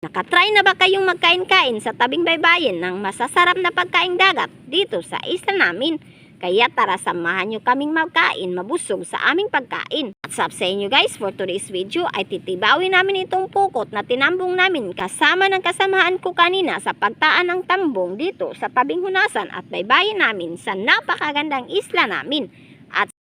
Nakatry na ba kayong magkain-kain sa tabing baybayin ng masasarap na pagkain dagat dito sa isla namin? Kaya tara samahan nyo kaming magkain mabusog sa aming pagkain. At sa sa inyo guys, for today's video ay titibawin namin itong pukot na tinambong namin kasama ng kasamahan ko kanina sa pagtaan ng tambong dito sa tabing hunasan at baybayin namin sa napakagandang isla namin.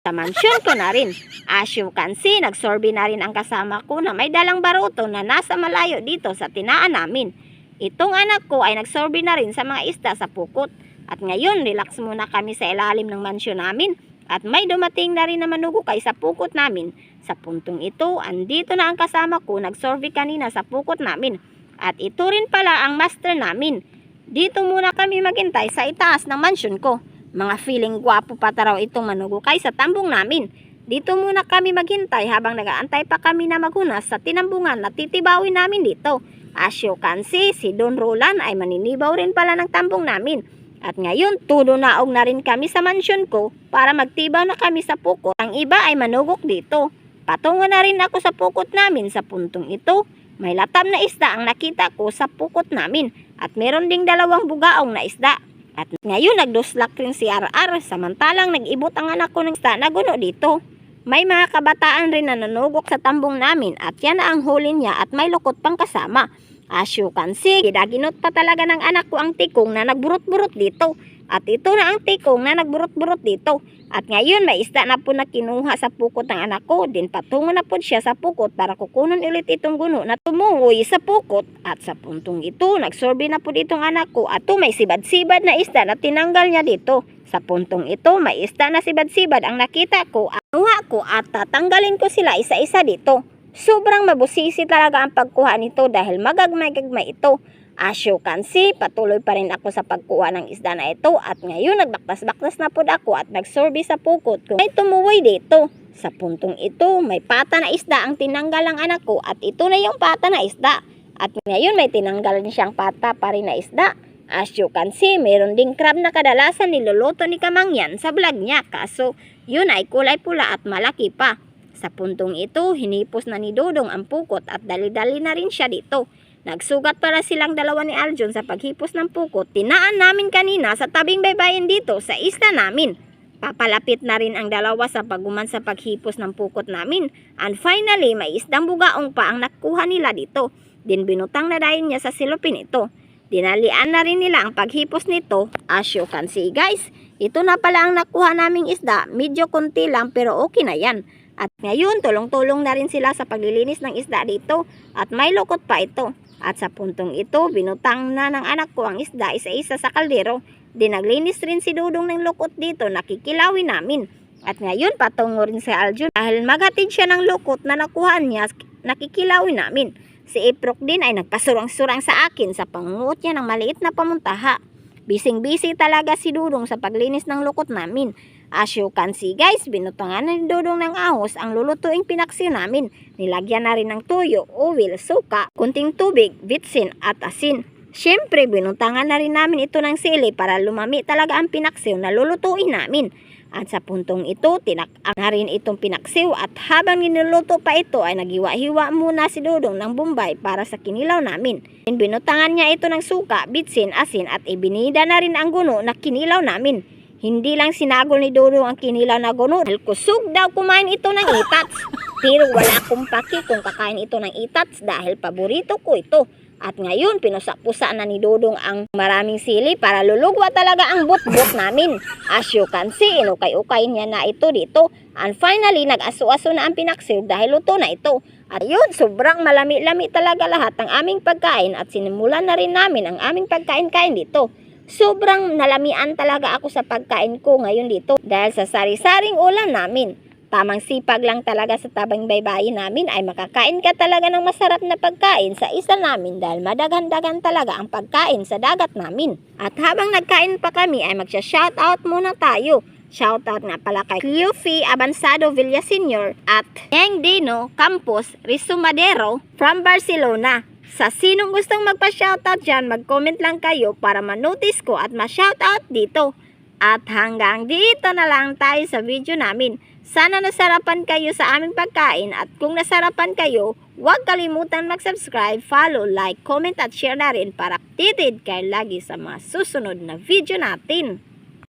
Sa mansyon ko na rin. As you can see, nagsorbi na rin ang kasama ko na may dalang baruto na nasa malayo dito sa tinaan namin. Itong anak ko ay nagsorbi na rin sa mga isda sa pukot. At ngayon, relax muna kami sa ilalim ng mansyon namin. At may dumating na rin na manugukay sa pukot namin. Sa puntong ito, andito na ang kasama ko nagsorbi kanina sa pukot namin. At ito rin pala ang master namin. Dito muna kami maghintay sa itaas ng mansyon ko. Mga feeling gwapo pa taraw itong manugukay sa tambong namin. Dito muna kami maghintay habang nagaantay pa kami na maghunas sa tinambungan na titibawin namin dito. As you can see, si Don Roland ay maninibaw rin pala ng tambong namin. At ngayon, tulo naog na rin kami sa mansyon ko para magtibaw na kami sa pukot. Ang iba ay manugok dito. Patungo na rin ako sa pukot namin sa puntong ito. May latam na isda ang nakita ko sa pukot namin at meron ding dalawang bugaong na isda. At ngayon nagduslak rin si RR samantalang nag-ibot ang anak ko ng isda na guno dito. May mga kabataan rin na nanugok sa tambong namin at yan na ang huli niya at may lukot pang kasama. As you can see, gidaginot pa talaga ng anak ko ang tikong na nagburot-burot dito. At ito na ang tikong na nagburot-burot dito. At ngayon may isda na po na kinuha sa pukot ng anak ko. Din patungo na po siya sa pukot para kukunon ulit itong guno na tumungoy sa pukot. At sa puntong ito, nagsorbe na po ditong anak ko. At to may sibad-sibad na isda na tinanggal niya dito. Sa puntong ito, may isda na sibad-sibad ang nakita ko. Anuha ko at tatanggalin ko sila isa-isa dito. Sobrang mabusisi talaga ang pagkuha nito dahil magagmay-gagmay ito. As you can see, patuloy pa rin ako sa pagkuha ng isda na ito at ngayon nagbaktas-baktas na po ako at nagsorbi sa pukot ko. May tumuway dito. Sa puntong ito, may pata na isda ang tinanggal ng anak ko at ito na yung pata na isda. At ngayon may tinanggal din siyang pata pa rin na isda. As you can see, meron ding crab na kadalasan niluluto ni Kamangyan sa vlog niya. Kaso, yun ay kulay pula at malaki pa. Sa puntong ito, hinipos na ni Dodong ang pukot at dali-dali na rin siya dito. Nagsugat para silang dalawa ni Aljon sa paghipos ng pukot. Tinaan namin kanina sa tabing baybayin dito sa isla namin. Papalapit na rin ang dalawa sa paguman sa paghipos ng pukot namin. And finally, may isdang bugaong pa ang nakuha nila dito. Din binutang na dahil niya sa silupin ito. Dinalian na rin nila ang paghipos nito. As you can see guys, ito na pala ang nakuha naming isda. Medyo konti lang pero okay na yan. At ngayon, tulong-tulong na rin sila sa paglilinis ng isda dito. At may lukot pa ito. At sa puntong ito, binutang na ng anak ko ang isda isa-isa sa kaldero. Dinaglinis rin si Dudong ng lukot dito, nakikilawin namin. At ngayon, patungo rin si Aljun dahil maghatid siya ng lukot na nakuhaan niya, nakikilawin namin. Si Iprok din ay nagpasurang-surang sa akin sa pangunguot niya ng maliit na pamuntaha. Bising-busy talaga si Dudong sa paglinis ng lukot namin. As you can see guys, binutangan ni Dudong ng ahos ang lulutuing pinaksi namin. Nilagyan na rin ng tuyo, oil, suka, kunting tubig, vitsin at asin. Siyempre, binutangan na rin namin ito ng sili para lumami talaga ang pinaksiw na lulutuin namin. At sa puntong ito, tinakak na rin itong pinaksiw at habang niluluto pa ito ay nagiwa-hiwa muna si Dudong ng Bombay para sa kinilaw namin. Binutangan niya ito ng suka, bitsin, asin at ibinida na rin ang guno na kinilaw namin. Hindi lang sinagol ni Dudong ang kinilaw na guno dahil kusog daw kumain ito ng itats. Pero wala akong paki kung kakain ito ng itats dahil paborito ko ito. At ngayon, pinusa-pusa na ni Dudong ang maraming sili para lulugwa talaga ang butbut namin. As you can see, inukay-ukay niya na ito dito. And finally, nag-aso-aso na ang pinaksiw dahil luto na ito. At yun, sobrang malami-lami talaga lahat ng aming pagkain at sinimulan na rin namin ang aming pagkain-kain dito. Sobrang nalamian talaga ako sa pagkain ko ngayon dito dahil sa sari-saring ulam namin. Tamang sipag lang talaga sa tabang baybayin namin ay makakain ka talaga ng masarap na pagkain sa isa namin dahil madagan-dagan talaga ang pagkain sa dagat namin. At habang nagkain pa kami ay magsha-shoutout muna tayo. Shoutout nga pala kay QF Abansado Villa Senior at Yang Dino Campos Risumadero from Barcelona. Sa sinong gustong magpa-shoutout dyan, mag-comment lang kayo para ma-notice ko at ma-shoutout dito. At hanggang dito na lang tayo sa video namin. Sana nasarapan kayo sa aming pagkain at kung nasarapan kayo, Huwag kalimutan mag-subscribe, follow, like, comment at share na rin para updated kayo lagi sa mga susunod na video natin.